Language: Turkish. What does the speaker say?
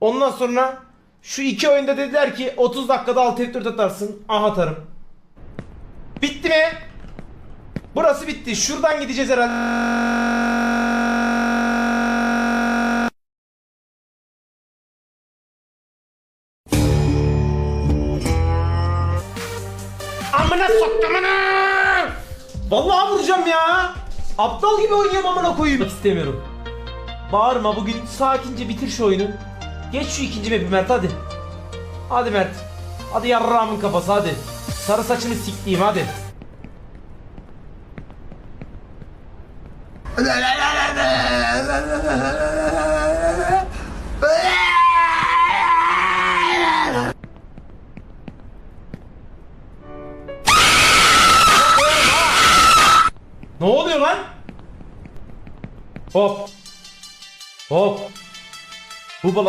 Ondan sonra şu iki oyunda dediler ki 30 dakikada 6 F4 atarsın. Aha atarım. Bitti mi? Burası bitti. Şuradan gideceğiz herhalde. Amına soktum amına! Vallahi vuracağım ya. Aptal gibi oynuyorum amına koyayım. istemiyorum. Bağırma bugün sakince bitir şu oyunu. Geç şu ikinci map'i Mert hadi. Hadi Mert. Hadi yarrağımın kafası hadi. Sarı saçını siktiğim hadi. Ne oluyor lan? Hop. Hop. Bu bala